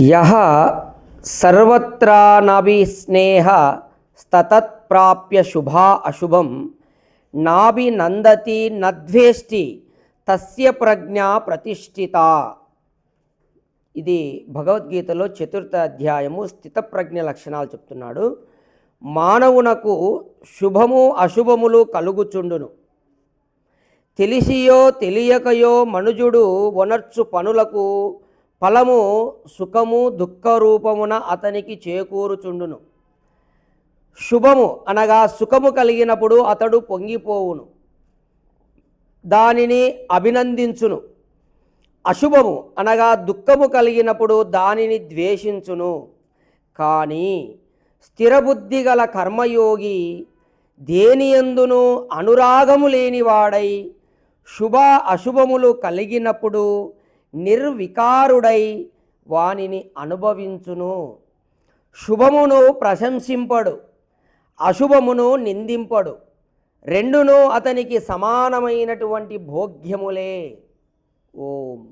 యహ సర్వత్రానభిస్నేహ స్తతత్ప్రాప్య శుభా అశుభం. నాభి నందతి నద్వేష్టి తస్య ప్రజ్ఞ ప్రతిష్ఠిత. ఇది భగవద్గీతలో చతుర్థ అధ్యాయము స్థితప్రజ్ఞ లక్షణాలు చెప్తున్నాడు. మానవునకు శుభము అశుభములు కలుగుచుండును. తెలిసియో తెలియకయో మనుజుడు వనర్చు పనులకు ఫలము సుఖము దుఃఖ రూపమున అతనికి చేకూరుచుండును. శుభము అనగా సుఖము కలిగినప్పుడు అతడు పొంగిపోవును. దానిని అభినందించును. అశుభము అనగా దుఃఖము కలిగినప్పుడు దానిని ద్వేషించును. కానీ స్థిరబుద్ధి గల కర్మయోగి దేనియందును అనురాగము లేనివాడై శుభ అశుభములు కలిగినప్పుడు నిర్వికారుడై వానిని అనుభవించును. శుభమును ప్రశంసింపడు అశుభమును నిందింపడు రెండును అతనికి సమానమైనటువంటి భోగ్యములే. ఓం.